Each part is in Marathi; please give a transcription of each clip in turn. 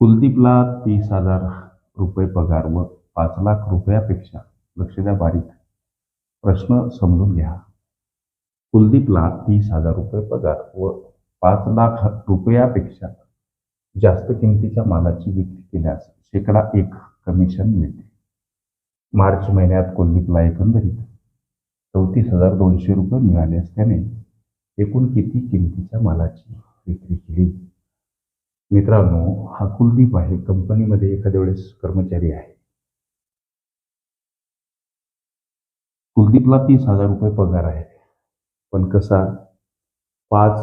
कुलदीपला तीस हजार रुपये पगार व पाच लाख रुपयापेक्षा लक्ष द्या बारीक प्रश्न समजून घ्या. कुलदीपला तीस हजार रुपये पगार व पाच लाख रुपयापेक्षा जास्त किमतीच्या मालाची विक्री केल्यास शेकडा एक कमिशन मिळते. मार्च महिन्यात कुलदीपला एकंदरीत चौतीस हजार दोनशे रुपये मिळाले असल्याने एकूण किती किमतीच्या मालाची विक्री केली? मित्रांनो हा कुलदीप आहे. कंपनीमध्ये एखाद्या वेळेस कर्मचारी आहे. कुलदीपला तीस हजार रुपये पगार आहे. पण कसा? पाच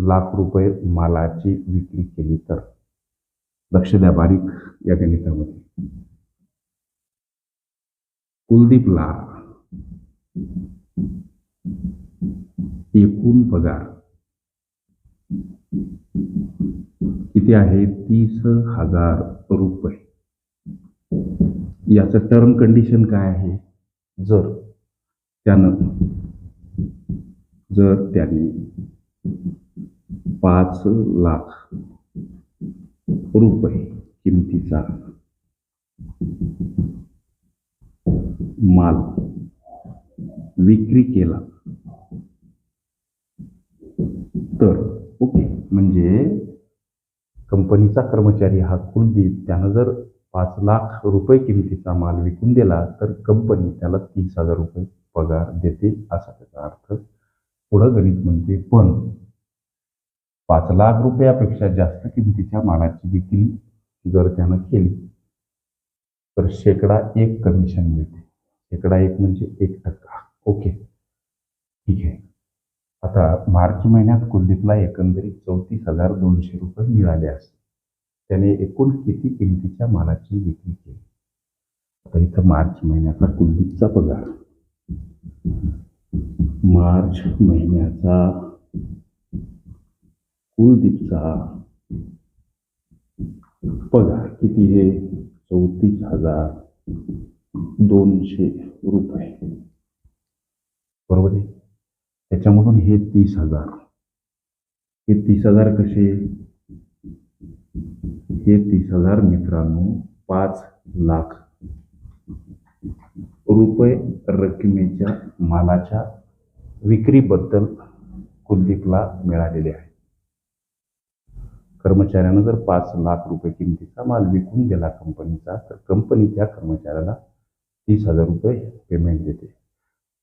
लाख रुपये मालाची विक्री केली तर? लक्ष द्या बारीक या गणितामध्ये. कुलदीपला एकूण पगार किती आहे? तीस हजार रुपये. याचं टर्म कंडिशन काय आहे? जर त्यानं जर त्याने पाच लाख रुपये किमतीचा माल विक्री केला तर म्हणजे कंपनीचा कर्मचारी हा कुलदीप त्यानं जर पाच लाख रुपये किमतीचा माल विकून दिला तर कंपनी त्याला तीस हजार रुपये पगार देते असा त्याचा अर्थ. पुढं गणित म्हणते पण पाच लाख रुपयापेक्षा जास्त किमतीच्या मालाची विक्री जर त्यानं केली तर शेकडा एक कमिशन मिळते. शेकडा एक म्हणजे एक टक्का. ओके. ठीक आहे. आता मार्च महिन्यात कुलदीपला एकंदरीत चौतीस हजार दोनशे रुपये मिळाले असते. त्याने एकूण किती किमतीच्या मालाची विक्री केली? आता इथं मार्च महिन्याचा कुलदीपचा पगार. मार्च महिन्याचा कुलदीपचा पगार किती आहे? चौतीस हजार दोनशे रुपये. बरोबर आहे? त्याच्यामधून हे तीस हजार. हे तीस हजार कसे? हे तीस हजार मित्रांनो पाच लाख रुपये रकमेच्या मालाच्या विक्रीबद्दल कुलदीपला मिळालेले आहे. कर्मचाऱ्यानं जर पाच लाख रुपये किमतीचा माल विकून दिला कंपनीचा तर कंपनी त्या कर्मचाऱ्याला तीस हजार रुपये पेमेंट देते.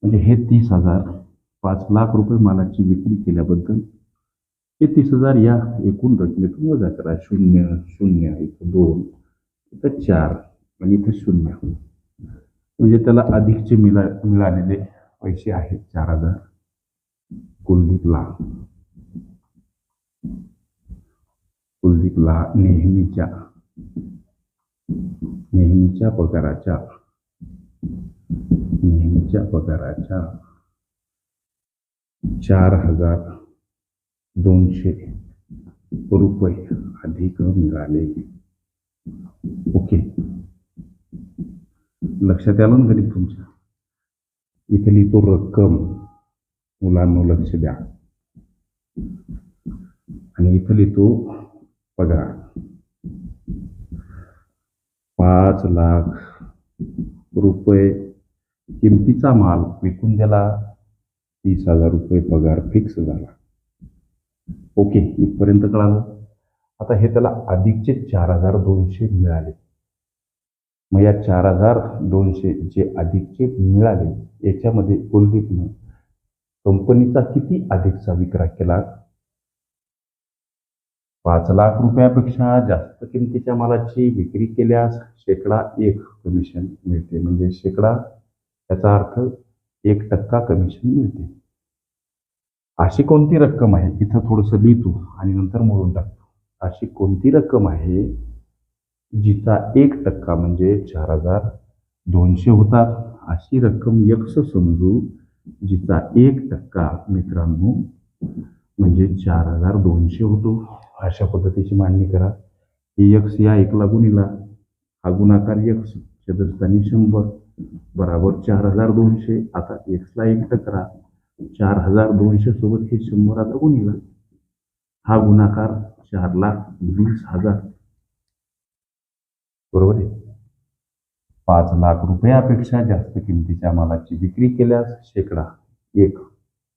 म्हणजे हे तीस हजार पाच लाख रुपये मालाची विक्री केल्याबद्दल हे तीस हजार या एकूण रकमेतून वजा करा. शून्य शून्य इथं दोन इथं चार आणि इथं शून्य. म्हणजे त्याला अधिकचे मिळा मिळालेले पैसे आहेत चार हजार. कुलदीपला कुलदीपला नेहमीच्या नेहमीच्या पगाराच्या नेहमीच्या पगाराच्या चार हजार दोनशे रुपये अधिक मिळाले. ओके. लक्षात आलं ना गणित तुमच्या इथे लिहितो रक्कम मुलांना लक्ष द्या. आणि इथं लिहितो पगार. पाच लाख रुपये किमतीचा माल विकून दिला. तीस हजार रुपये पगार फिक्स झाला. ओके इथपर्यंत कळालं? आता हे त्याला अधिकचे चार हजार दोनशे मिळाले. मग या चार हजार दोनशे जे अधिकचे मिळाले याच्यामध्ये कुलदीपनं कंपनीचा किती अधिकचा विक्रा केला? पाच लाख रुपयापेक्षा जास्त किमतीच्या मालाची विक्री केल्यास शेकडा एक कमिशन मिळते. म्हणजे शेकडा याचा अर्थ एक टक्का कमिशन मिळते. अशी कोणती रक्कम आहे? इथं थोडंसं लिहितो आणि नंतर मोडून टाकतो. अशी कोणती रक्कम आहे? जिचा एक टक्का म्हणजे चार हजार दोनशे होतात अशी रक्कम यक्ष समजू जिचा एक टक्का मित्रांनो म्हणजे चार हजार दोनशे होतो. अशा पद्धतीची मांडणी करा. ही यक्ष या एकला गुणीला हा गुणाकार यक्ष. चतुर्थानी शंभर. बराबर चार हजार दोनशे. आता एक्सला एक करा. चार हजार दोनशे सोबत हे शंभर आता गुणिला. हा गुणाकार चार लाख वीस हजार. बरोबर आहे? पाच लाख रुपयापेक्षा जास्त किमतीच्या मालाची विक्री केल्यास शेकडा एक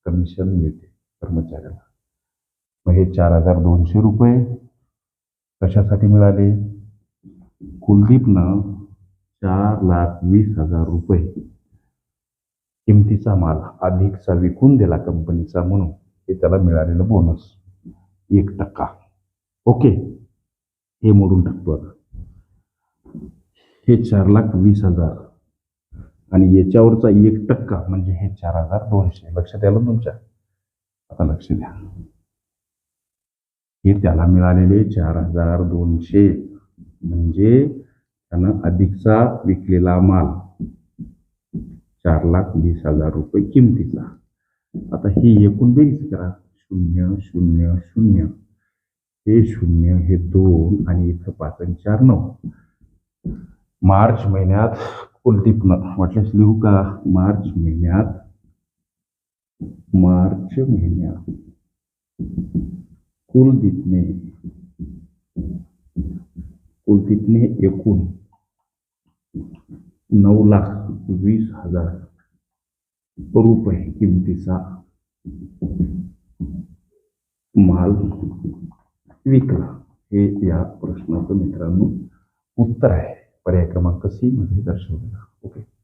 कमिशन मिळते कर्मचाऱ्याला. मग हे चार हजार दोनशे रुपये कशासाठी मिळाले? कुलदीपनं चार लाख वीस हजार रुपये. किमतीचा माल अधिकचा विकून दिला कंपनीचा म्हणून. हे त्याला मिळालेलं बोनस एक टक्का. ओके हे मोडून टाकतो हे चार लाख वीस हजार. आणि याच्यावरचा एक टक्का म्हणजे हे चार हजार दोनशे. लक्षात आलं तुमच्या. आता लक्ष द्या. हे त्याला मिळालेले चार हजार दोनशे. म्हणजे त्यानं अधिकचा विकलेला माल चार लाख वीस हजार रुपये किमतीचा. आता ही एकूण बेरीज करा. शून्य शून्य शून्य. हे शून्य हे दोन आणि इथं पाच आणि चार नऊ. मार्च महिन्यात कुलदीपनं वाटल्यास लिहू का? मार्च महिन्यात मार्च महिन्यात कुलदीपने कुलदीपने एकूण नऊ लाख वीस हजार रुपये किमतीचा माल विकला. हे या प्रश्नाचं मित्रांनो उत्तर आहे. पर्याय क्रमांक सी मध्ये दर्शवलेला. ओके